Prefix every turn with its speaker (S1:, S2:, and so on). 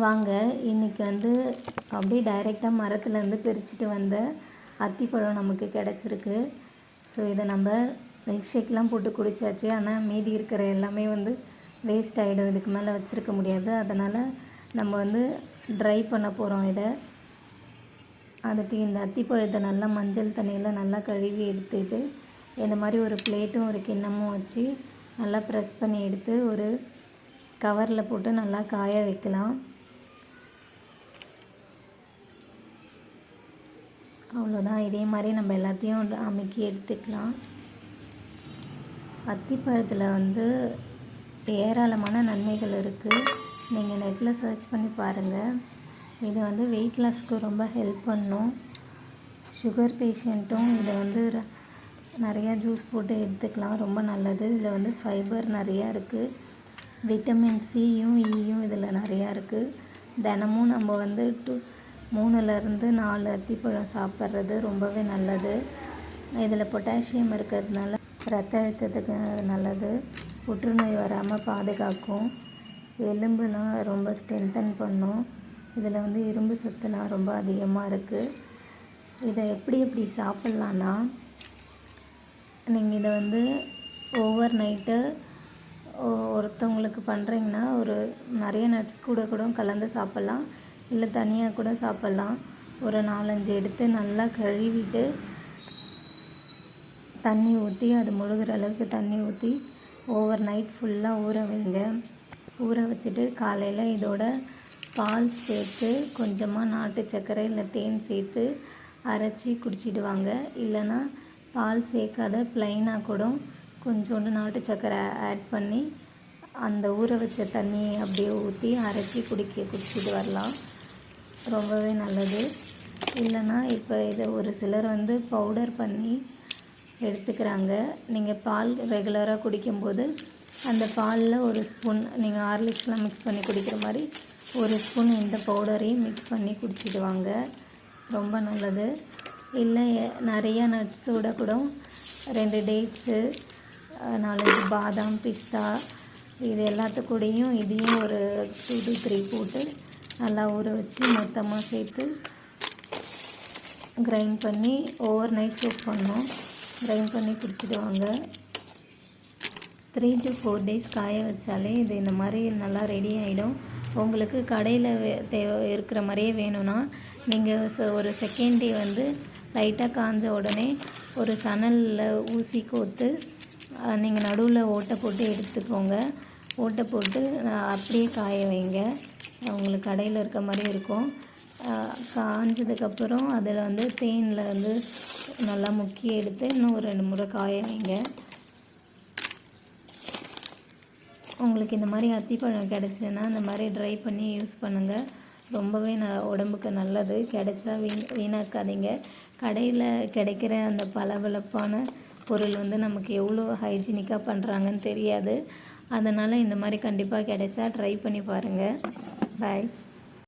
S1: வாங்க இன்றைக்கி வந்து அப்படியே டைரெக்டாக மரத்துலேருந்து பிரிச்சுட்டு வந்த அத்திப்பழம் நமக்கு கிடச்சிருக்கு. ஸோ இதை நம்ம மில்க் ஷேக்லாம் போட்டு குடித்தாச்சு ஆனால் மீதி இருக்கிற எல்லாமே வந்து வேஸ்ட் ஆகிடும் இதுக்கு மேலே வச்சுருக்க முடியாது. அதனால் நம்ம வந்து ட்ரை பண்ண போகிறோம் இதை. அதுக்கு இந்த அத்திப்பழத்தை நல்லா மஞ்சள் தண்ணியில் நல்லா கழுவி எடுத்துட்டு இந்த மாதிரி ஒரு பிளேட்டும் ஒரு கிண்ணமும் வச்சு நல்லா ப்ரெஸ் பண்ணி எடுத்து ஒரு கவரில் போட்டு நல்லா காய வைக்கலாம். அவ்வளோதான் இதே மாதிரி நம்ம எல்லாத்தையும் அமைக்கி எடுத்துக்கலாம். அத்திப்பழத்தில் வந்து ஏராளமான நன்மைகள் இருக்குது நீங்கள் நெட்டில் சர்ச் பண்ணி பாருங்கள் இது வந்து வெயிட் லாஸ்க்கு ரொம்ப ஹெல்ப் பண்ணும். சுகர் பேஷண்ட்டும் இதை வந்து ர- நிறையா ஜூஸ் போட்டு எடுத்துக்கலாம். ரொம்ப நல்லது. இதில் வந்து ஃபைபர் நிறையா இருக்குது விட்டமின் சியும் ஈயும் e இதில் நிறையா இருக்குது தினமும் நம்ம வந்து டூ மூணுலேருந்து நாலு அத்திப்பழம் சாப்பிட்றது ரொம்பவே நல்லது. இதில் பொட்டாசியம் இருக்கிறதுனால ரத்த அழுத்தத்துக்கு நல்லது. புற்றுநோய் வராமல் பாதுகாக்கும். எலும்புலாம் ரொம்ப ஸ்ட்ரென்தன் பண்ணும். இதில் வந்து இரும்பு சத்துலாம் ரொம்ப அதிகமாக இருக்குது இதை எப்படி எப்படி சாப்பிட்லான்னா நீங்கள் இதை வந்து ஓவர் நைட்டு ஒருத்தவங்களுக்கு பண்ணுறீங்கன்னா ஒரு நிறைய நட்ஸ் கூட கூட கலந்து சாப்பிட்லாம். இல்லை தனியாக கூட சாப்பிட்லாம். ஒரு நாலஞ்சு எடுத்து நல்லா கழுவிட்டு தண்ணி ஊற்றி அது முழுகிற அளவுக்கு தண்ணி ஊற்றி ஓவர் நைட் ஃபுல்லாக ஊற வைங்க. ஊற வச்சுட்டு காலையில் இதோட பால் சேர்த்து கொஞ்சமாக நாட்டு சர்க்கரை இல்லை தேன் சேர்த்து அரைச்சி குடிச்சிடுவாங்க. இல்லைன்னா பால் சேர்க்காத ப்ளைனாக கூட கொஞ்சோண்டு நாட்டு சர்க்கரை ஆட் பண்ணி அந்த ஊற வச்ச தண்ணியை அப்படியே ஊற்றி அரைச்சி குடிக்க குடிச்சிட்டு வரலாம். ரொம்பவே நல்லது. இல்லைன்னா இப்போ இதை ஒரு சிலர் வந்து பவுடர் பண்ணி எடுத்துக்கிறாங்க. நீங்கள் பால் ரெகுலராக குடிக்கும்போது அந்த பாலில் ஒரு ஸ்பூன் நீங்கள் ஹார்லிக்ஸ்லாம் மிக்ஸ் பண்ணி குடிக்கிற மாதிரி ஒரு ஸ்பூன் இந்த பவுடரையும் மிக்ஸ் பண்ணி குடிச்சிடுவாங்க. ரொம்ப நல்லது. இல்லை நிறையா நட்ஸோட கூட ரெண்டு டேட்ஸு நாலஞ்சு பாதாம் பிஸ்தா இது எல்லாத்துக்கூடையும் இதையும் ஒரு டூ டு த்ரீ போட்டு நல்லா ஊற வச்சு மொத்தமாக சேர்த்து கிரைண்ட் பண்ணி ஓவர் நைட் சோப் பண்ணோம். கிரைண்ட் பண்ணி குடிச்சிடுவாங்க. த்ரீ டு ஃபோர் டேஸ் காய வச்சாலே இது இந்த மாதிரி நல்லா ரெடி ஆகிடும் உங்களுக்கு கடையில் தேவை இருக்கிற மாதிரியே வேணும்னா நீங்கள் ச- ஒரு செகண்ட் டே வந்து லைட்டாக காஞ்ச உடனே ஒரு சணலில் ஊசி கோத்து நீங்கள் நடுவில் ஓட்டை போட்டு எடுத்துக்கோங்க. ஓட்டை போட்டு அப்படியே காய வைங்க. உங்களுக்கு கடையில் இருக்க மாதிரி இருக்கும். காஞ்சதுக்கப்புறம் அதில் வந்து தேனில் வந்து நல்லா முக்கி எடுத்து இன்னும் ஒரு ரெண்டு முறை காய வைங்க. உங்களுக்கு இந்த மாதிரி அத்திப்பழம் கிடச்சிதுன்னா இந்த மாதிரி ட்ரை பண்ணி யூஸ் பண்ணுங்கள் ரொம்பவே ந உடம்புக்கு நல்லது. கிடைச்சா வீண் வீணாக்காதீங்க. கடையில் கிடைக்கிற அந்த பளபளப்பான பொருள் வந்து நமக்கு எவ்வளோ ஹைஜீனிக்காக பண்ணுறாங்கன்னு தெரியாது. அதனால் இந்த மாதிரி கண்டிப்பாக கிடைச்சா ட்ரை பண்ணி பாருங்கள் Bye.